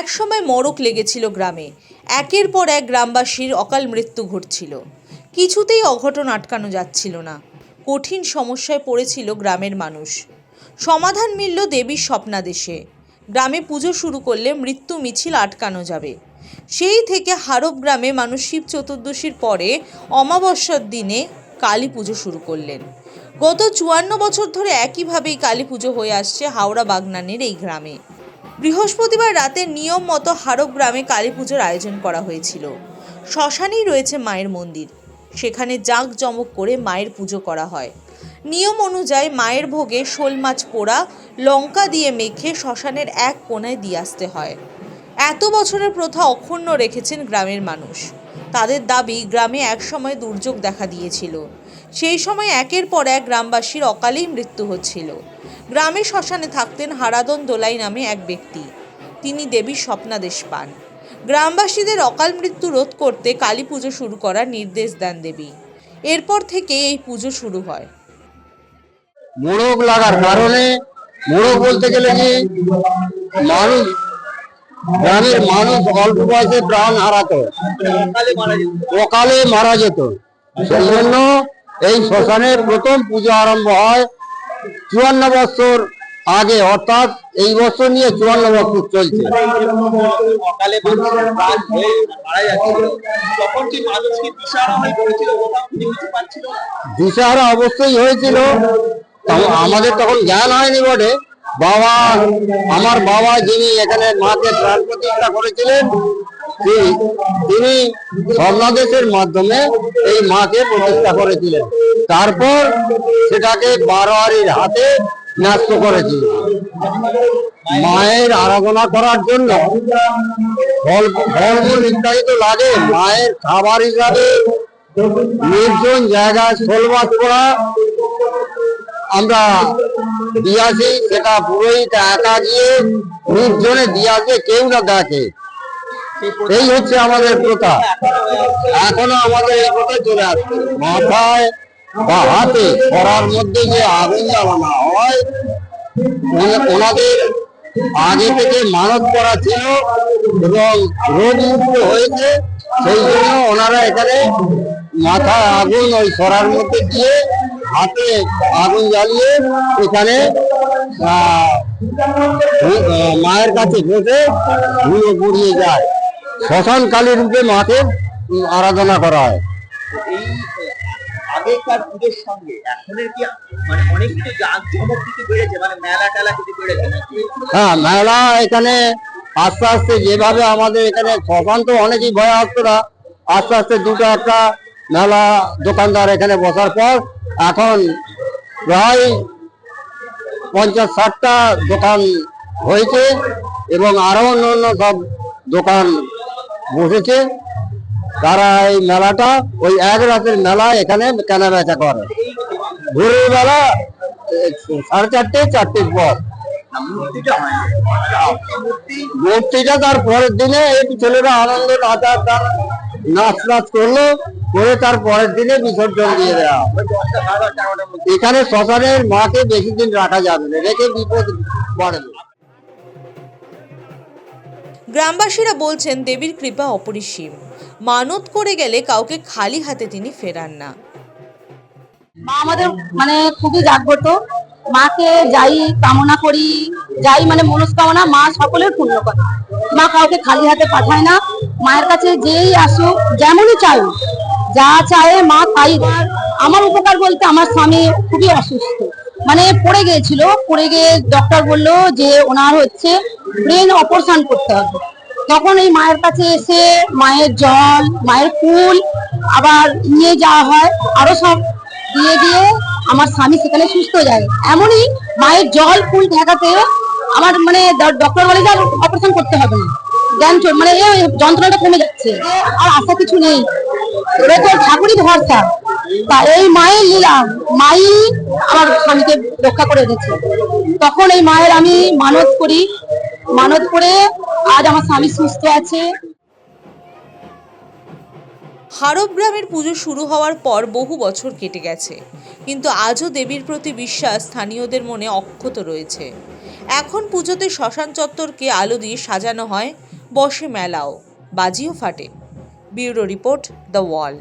একসময় মরক লেগেছিল গ্রামে। একের পর এক গ্রামবাসীর অকাল মৃত্যু ঘটছিল। কিছুতেই অঘটন আটকানো যাচ্ছিল না। কঠিন সমস্যায় পড়েছিল গ্রামের মানুষ। সমাধান মিলল দেবীর স্বপ্নাদেশে। গ্রামে পুজো শুরু করলে মৃত্যু মিছিল আটকানো যাবে। সেই থেকে হারব গ্রামে মানুষ শিব চতুর্দশীর পরে অমাবস্যার দিনে কালী পুজো শুরু করলেন। গত চুয়ান্ন বছর ধরে একইভাবেই কালী পুজো হয়ে আসছে হাওড়া বাগনানের এই গ্রামে। বৃহস্পতিবার রাতে নিয়ম মতো হারক গ্রামে কালী পুজোর আয়োজন করা হয়েছিল। শ্মশানেই রয়েছে মায়ের মন্দির। সেখানে জাঁক জমক করে মায়ের পুজো করা হয়। নিয়ম অনুযায়ী মায়ের ভোগে শোল মাছ পোড়া, লঙ্কা দিয়ে মেখে শ্মশানের এক কোনায় দিয়ে আসতে হয়। এত বছরের প্রথা অক্ষুণ্ণ রেখেছেন গ্রামের মানুষ। তাদের দাবি গ্রামে একসময় দুর্যোগ দেখা দিয়েছিল। সেই সময় একের পর এক গ্রামবাসীর অকালেই মৃত্যু হচ্ছিল। গ্রামে শ্মশানে থাকতেন হারাদন দোলাই নামে এক ব্যক্তি। তিনি দেবীর স্বপ্নাদেশ পান গ্রামবাসীদের অকাল মৃত্যু রোধ করতে কালী পুজো শুরু করার নির্দেশ দেন দেবী। এরপর থেকে এই পুজো শুরু হয়। মোড়ক লাগার কারণে মোড়ক বলতে গেলে কি? মানুষ গ্রামের মানুষ অল্প বয়সে প্রাণ হারাতো। অকালে মারা যেত। সেই জন্য এই শ্মশানের প্রথম পুজো আরম্ভ হয় চুয়ান্ন বছর আগে অর্থাৎ এই বছর নিয়ে চুয়ান্ন বছর চলছে। দিশাহারা অবশ্যই হয়েছিল। আমাদের তখন জ্ঞান হয়নি বটে। বাবা, আমার বাবা যিনি এখানে মাকে প্রাণ প্রতিষ্ঠা করেছিলেন তিনি- স্বর্ণাদেশের মাধ্যমে এই মাকে প্রতিষ্ঠা করেছিলেন। তারপর সেটাকে বারোয়ারির হাতে ন্যস্ত করেছিল মায়ের আরাধনা করার জন্য ফল, ফলমূল ইত্যাদি তো লাগে। মায়ের খাবার হিসাবে নির্জন জায়গায় শোলবাস করা আমরা দিয়ে আসি সেটা পুরোহিত একা গিয়ে, নির্জনে দিয়ে কেউ না দেখে। এই হচ্ছে আমাদের প্রথা। এখনও আমাদের এই প্রথা চলে আসছে। মাথায় বা হাতে করার মধ্যে যে আগুন জ্বালানো হয়, ওনা- ওনাদের আগে থেকে মানত করা ছিল এবং রোগ মুক্ত হয়েছে, সেই জন্য ওনারা এখানে মাথায় আগুন ওই সরার মধ্যে দিয়ে হাতে আগুন জ্বালিয়ে এখানে মায়ের কাছে বসে ধুয়ে পুড়িয়ে যায়। শ্মশান কালী রূপে মাকে আরাধনা করা হয়। আগেকার পুজোর সঙ্গে এখনের কি মানে অনেক কিছু জাঁকজমক কিছু বেড়েছে? মানে মেলা টেলা কিছু বেড়েছে হ্যাঁ মেলা এখানে আস্তে আস্তে যেভাবে আমাদের এখানে শ্মশান তো অনেকই ভয় আসতো না আস্তে আস্তে দুটো একটা মেলা দোকানদার এখানে বসার পর এখন প্রায় পঞ্চাশ ষাটটা দোকান হয়েছে এবং আরও অন্য অন্য সব দোকান বসেছে। তারা এই মেলাটা, ওই এক রাতের মেলা এখানে কেনা বেচা করে। ভোরের বেলা সাড়ে চারটে, চারটের পর। মূর্তিটা তার পরের দিনে একটু ছেলেরা আনন্দ নাচ নাচ করল। করে তার পরের দিনে বিসর্জন দিয়ে দেওয়া এখানে শ্মশানের মাকে বেশি দিন রাখা যাবে না রেখে বিপদ না। গ্রামবাসীরা বলছেন দেবীর কৃপা অপরিসীম। মানত করে গেলে কাউকে খালি হাতে তিনি ফেরান না। মা আমাদের মানে খুবই জাগ্রত। মাকে যাই কামনা করি যাই মানে মনস্কামনা মা সকলের পূর্ণ করে। মা কাউকে খালি হাতে পাঠায় না। মায়ের কাছে যেই আসুক যেমনই চাই যা চায় মা তাই। আমার উপকার বলতে আমার স্বামী খুবই অসুস্থ। মানে পড়ে গিয়েছিল, পড়ে গিয়ে ডক্টর বলল যে ওনার হচ্ছে ব্রেন অপারেশন করতে হবে। তখন এই মায়ের কাছে এসে মায়ের জল, মায়ের ফুল আবার নিয়ে যাওয়া হয়। আরও সব দিয়ে দিয়ে আমার স্বামী সেখানে সুস্থ যায়। এমনই মায়ের জল, ফুল ঠেকাতে আমার মানে ডক্টর বলে যে অপারেশন করতে হবে না। জ্ঞান মানে এই যন্ত্রণাটা কমে যাচ্ছে। আর আশা কিছু নেই। ঠাকুরই ভরসা। তা এই মায়ের লীলা, মাই আমার স্বামীকে রক্ষা করে রেখেছে তখন এই মায়ের আমি মানত করি। মানত করে আজ আমার স্বামী সুস্থ আছে। হারব গ্রামের পুজো শুরু হওয়ার পর বহু বছর কেটে গেছে। কিন্তু আজও দেবীর প্রতি বিশ্বাস স্থানীয়দের মনে অক্ষত রয়েছে। এখন পুজোতে শ্মশান চত্বরকে আলো দিয়ে সাজানো হয় বসে মেলাও। বাজিও ফাটে। Bureau report the Wall.